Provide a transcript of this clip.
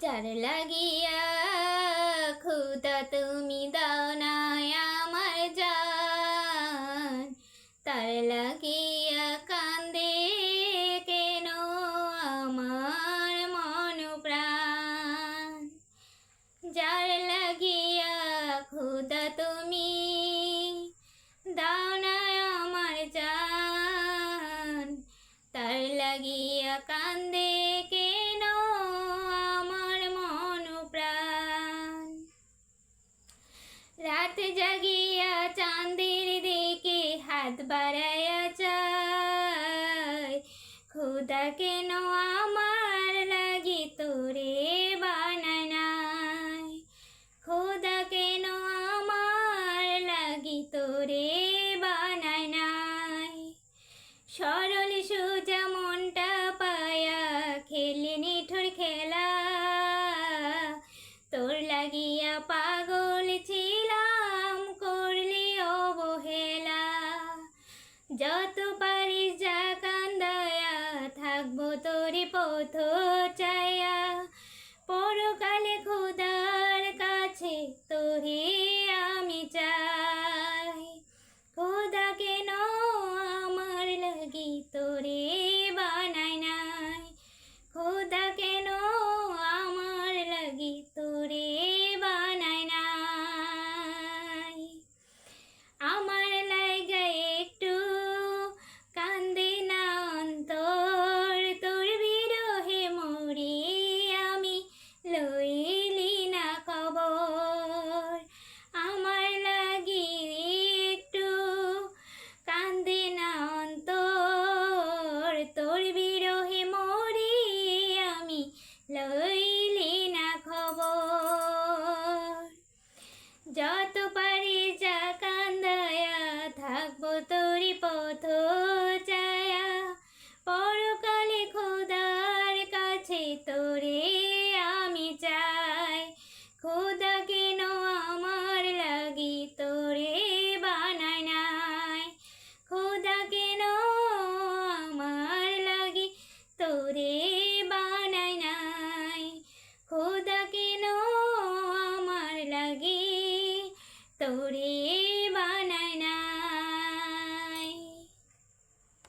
যার লাগিয়া খুদা তুমি দাও না আমার জান। তার লাগিয়া কান্দে কেন আমার মন প্রাণ? যার লাগিয়া খুদা তুমি দাও না আমার জান। তার লাগিয়া কান্দে রাত জাগিয়া চাঁদের দিকে হাত বাড়াইয়া চায় খুদা কেন আমার যত পারিস যা কান্দায়া থাকব তোরে পথ চায়া। পরকালে খোদার কাছে তোরে আমি চাই। খোদা কেন আমার লাগি, তোরে লইলি না তোরে